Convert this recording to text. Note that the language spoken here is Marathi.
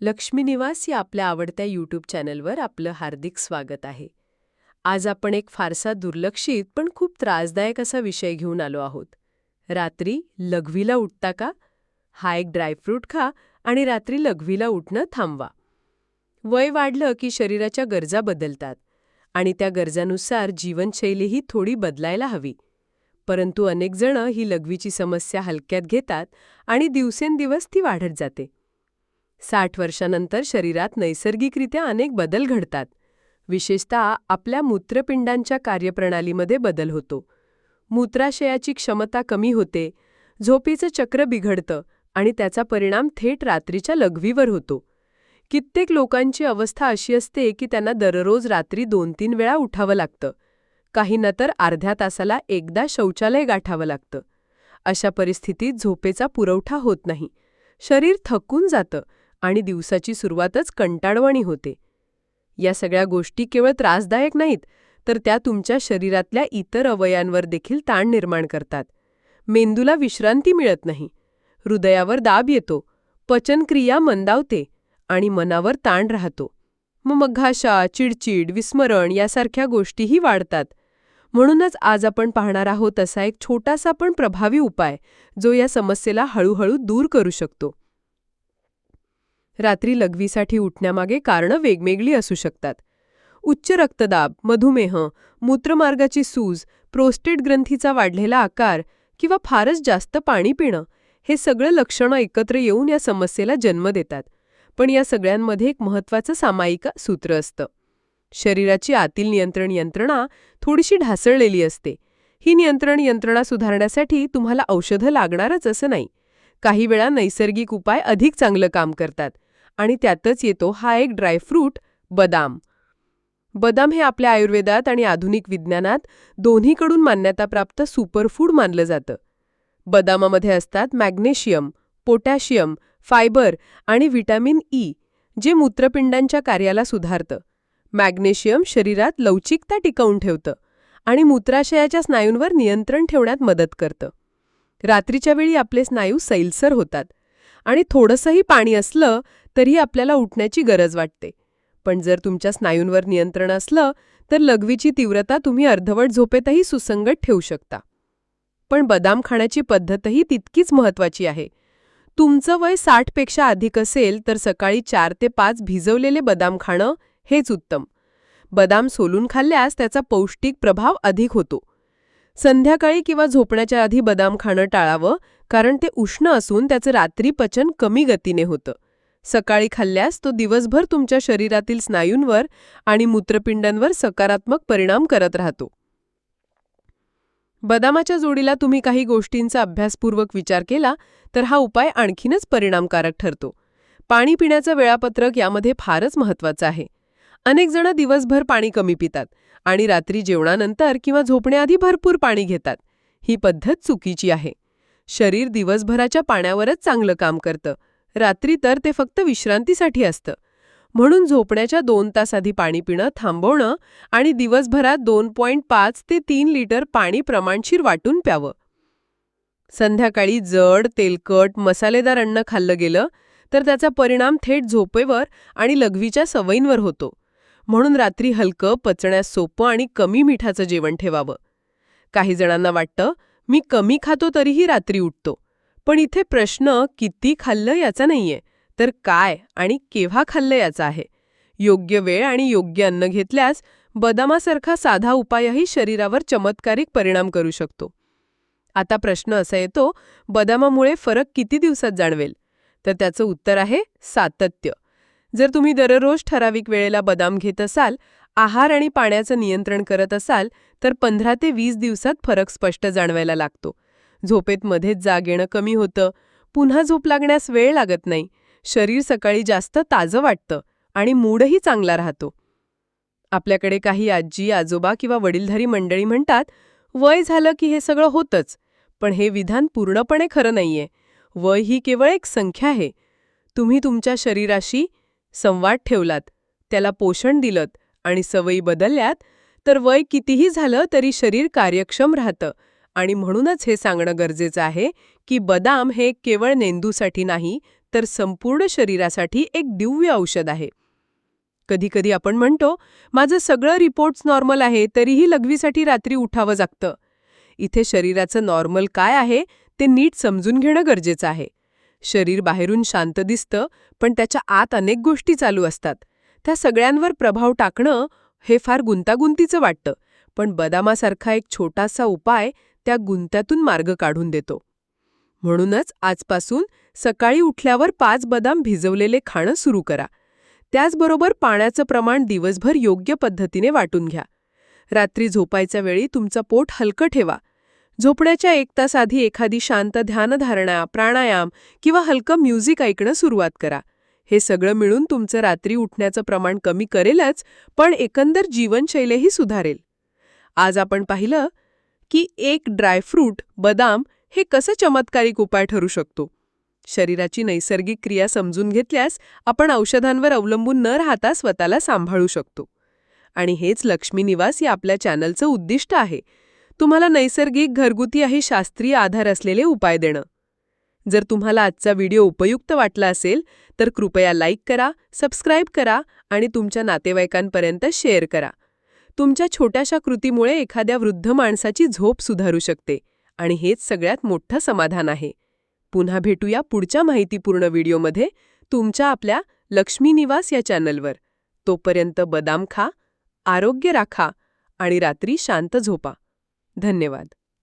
लक्ष्मी निवास या आपल्या आवडत्या यूट्यूब चॅनलवर आपलं हार्दिक स्वागत आहे. आज आपण एक फारसा दुर्लक्षित पण खूप त्रासदायक असा विषय घेऊन आलो आहोत. रात्री लघवीला उठता का? हा एक ड्रायफ्रूट खा आणि रात्री लघवीला उठणं थांबवा. वय वाढलं की शरीराच्या गरजा बदलतात आणि त्या गरजानुसार जीवनशैलीही थोडी बदलायला हवी. परंतु अनेकजणं ही लघवीची समस्या हलक्यात घेतात आणि दिवसेंदिवस ती वाढत जाते. साठ वर्षानंतर शरीरात नैसर्गिकरित्या अनेक बदल घडतात. विशेषतः आपल्या मूत्रपिंडांच्या कार्यप्रणालीमध्ये बदल होतो. मूत्राशयाची क्षमता कमी होते झोपेचं चक्र बिघडतं आणि त्याचा परिणाम थेट रात्रीच्या लघवीवर होतो. कित्येक लोकांची अवस्था अशी असते की त्यांना दररोज रात्री दोन तीन वेळा उठावं लागतं. काहींना तर अर्ध्या तासाला एकदा शौचालय गाठावं लागतं. अशा परिस्थितीत झोपेचा पुरवठा होत नाही. शरीर थकून जातं आणि दिवसाची सुरुवातच कंटाळवाणी होते. या सगळ्या गोष्टी केवळ त्रासदायक नाहीत तर त्या तुमच्या शरीरातल्या इतर अवयांवर देखील ताण निर्माण करतात. मेंदूला विश्रांती मिळत नाही. हृदयावर दाब येतो. पचनक्रिया मंदावते आणि मनावर ताण राहतो. मग घाशा चिडचिड विस्मरण यासारख्या गोष्टीही वाढतात. म्हणूनच आज आपण पाहणार आहोत असा एक छोटासा पण प्रभावी उपाय जो या समस्येला हळूहळू दूर करू शकतो. रात्री लघवीसाठी उठण्यामागे कारणं वेगवेगळी असू शकतात. उच्च रक्तदाब मधुमेह मूत्रमार्गाची सूज प्रोस्टेट ग्रंथीचा वाढलेला आकार किंवा फारच जास्त पाणी पिणं हे सगळं लक्षणं एकत्र येऊन या समस्येला जन्म देतात. पण या सगळ्यांमध्ये एक महत्त्वाचं सामायिक सूत्र असतं. शरीराची आतील नियंत्रण यंत्रणा थोडीशी ढासळलेली असते. ही नियंत्रण यंत्रणा सुधारण्यासाठी तुम्हाला औषधं लागणारच असं नाही. काही वेळा नैसर्गिक उपाय अधिक चांगलं काम करतात. आणि त्यातच येतो हा एक ड्रायफ्रूट बदाम. बदाम हे आपल्या आयुर्वेदात आणि आधुनिक विज्ञानात दोन्हीकडून मान्यताप्राप्त सुपरफूड मानलं जातं. बदामामध्ये असतात मॅग्नेशियम पोटॅशियम फायबर आणि व्हिटॅमिन ई जे मूत्रपिंडांच्या कार्याला सुधारतं. मॅग्नेशियम शरीरात लवचिकता टिकवून ठेवतं आणि मूत्राशयाच्या स्नायूंवर नियंत्रण ठेवण्यात मदत करतं. रात्रीच्या वेळी आपले स्नायू सैलसर होतात आणि थोडंसंही पाणी असलं तरी आपल्याला उठण्याची गरज वाटते. पण जर तुमच्या स्नायूंवर नियंत्रण असलं तर लघवीची तीव्रता तुम्ही अर्धवट झोपेतही सुसंगत ठेवू शकता. पण बदाम खाण्याची पद्धतही तितकीच महत्वाची आहे. तुमचं वय साठपेक्षा अधिक असेल तर सकाळी चार ते पाच भिजवलेले बदाम खाणं हेच उत्तम. बदाम सोलून खाल्ल्यास त्याचा पौष्टिक प्रभाव अधिक होतो. संध्याकाळी किंवा झोपण्याच्या आधी बदाम खाणं टाळावं कारण ते उष्ण असून त्याचं रात्री पचन कमी गतीने होतं. सकाळी खाल्ल्यास तो दिवसभर तुमच्या शरीरातील स्नायूंवर आणि मूत्रपिंडांवर सकारात्मक परिणाम करत राहतो. बदामाच्या जोडीला तुम्ही काही गोष्टींचा अभ्यासपूर्वक विचार केला तर हा उपाय आणखीनच परिणामकारक ठरतो. पाणी पिण्याचं वेळापत्रक यामध्ये फारच महत्वाचं आहे. अनेक जण दिवसभर पाणी कमी पितात आणि रात्री जेवणानंतर किंवा झोपण्याआधी भरपूर पाणी घेतात. ही पद्धत चुकीची आहे. शरीर दिवसभराच्या पाण्यावरच चांगलं काम करतं. रात्री तर ते फक्त विश्रांतीसाठी असतं. म्हणून झोपण्याच्या दोन तास आधी पाणी पिणं थांबवणं आणि दिवसभरात दोन पॉईंट पाच ते तीन लिटर पाणी प्रमाणशीर वाटून प्यावं. संध्याकाळी जड तेलकट मसालेदार अन्न खाल्लं गेलं तर त्याचा परिणाम थेट झोपेवर आणि लघवीच्या सवयींवर होतो. म्हणून रात्री हलकं पचण्यास सोपं आणि कमी मिठाचं जेवण ठेवावं. काही जणांना वाटतं मी कमी खातो तरीही रात्री उठतो. पण इथे प्रश्न किती खाल्लं याचा नाहीये. तर काय आणि केव्हा खाल्लं याचा आहे? योग्य वेळ आणि योग्य अन्न घेतल्यास बदामासारखा साधा उपायही शरीरावर चमत्कारिक परिणाम करू शकतो. आता प्रश्न असा येतो बदामामुळे फरक किती दिवसात जाणवेल? तर त्याचं उत्तर आहे सातत्य. जर तुम्ही दररोज ठराविक वेळेला बदाम घेत असाल आहार आणि पाण्याचं नियंत्रण करत असाल तर पंधरा ते वीस दिवसात फरक स्पष्ट जाणवायला लागतो. झोपेत मध्येच जाग येणं कमी होतं. पुन्हा झोप लागण्यास वेळ लागत नाही. शरीर सकाळी जास्त ताजं वाटतं आणि मूडही चांगला राहतो. आपल्याकडे काही आजी आजोबा किंवा वडीलधारी मंडळी म्हणतात वय झालं की हे सगळं होतंच. पण हे विधान पूर्णपणे खरं नाहीये. वय ही केवळ एक संख्या आहे. तुम्ही तुमच्या शरीराशी संवाद ठेवलात त्याला पोषण दिलत आणि सवयी बदलल्यात तर वय कितीही झालं तरी शरीर कार्यक्षम राहतं. आणि म्हणूनच हे सांगणं गरजेचं आहे की बदाम हे केवळ नेंदूसाठी नाही तर संपूर्ण शरीरासाठी एक दिव्य औषध आहे. कधीकधी आपण म्हणतो माझं सगळं रिपोर्ट्स नॉर्मल आहे तरीही लघवीसाठी रात्री उठावं लागतं इथे शरीराचं नॉर्मल काय आहे ते नीट समजून घेणं गरजेचं आहे. शरीर बाहेरून शांत दिसतं पण त्याच्या आत अनेक गोष्टी चालू असतात. त्या सगळ्यांवर प्रभाव टाकणं हे फार गुंतागुंतीचं वाटतं पण बदामासारखा एक छोटासा उपाय त्या गुंत्यातून मार्ग काढून देतो. म्हणूनच आजपासून सकाळी उठल्यावर पाच बदाम भिजवलेले खाणं सुरू करा. त्याचबरोबर पाण्याचं प्रमाण दिवसभर योग्य पद्धतीने वाटून घ्या. रात्री झोपायच्या वेळी तुमचं पोट हलकं ठेवा. झोपण्याच्या एक तास आधी एखादी शांत ध्यानधारणा प्राणायाम किंवा हलकं म्युझिक ऐकणं सुरुवात करा. हे सगळं मिळून तुमचं रात्री उठण्याचं प्रमाण कमी करेलच पण एकंदर जीवनशैलीही सुधारेल. आज आपण पाहिलं की एक ड्रायफ्रूट बदाम हे कसं चमत्कारिक उपाय ठरू शकतो? शरीराची नैसर्गिक क्रिया समजून घेतल्यास आपण औषधांवर अवलंबून न राहता स्वतःला सांभाळू शकतो. आणि हेच लक्ष्मी निवास या आपल्या चॅनलचं उद्दिष्ट आहे. तुम्हाला नैसर्गिक घरगुती आणि शास्त्रीय आधार असलेले उपाय देणं. जर तुम्हाला आजचा व्हिडिओ उपयुक्त वाटला असेल तर कृपया लाईक करा सबस्क्राईब करा आणि तुमच्या नातेवाईकांपर्यंत शेअर करा. तुमच्या छोट्याशा कृतीमुळे एखाद्या वृद्ध माणसाची झोप सुधारू शकते आणि हेच सगळ्यात मोठं समाधान आहे. पुन्हा भेटूया पुढच्या माहितीपूर्ण व्हिडिओमध्ये तुमच्या आपल्या लक्ष्मी निवास या चॅनलवर. तोपर्यंत बदाम खा आरोग्य राखा आणि रात्री शांत झोपा. धन्यवाद.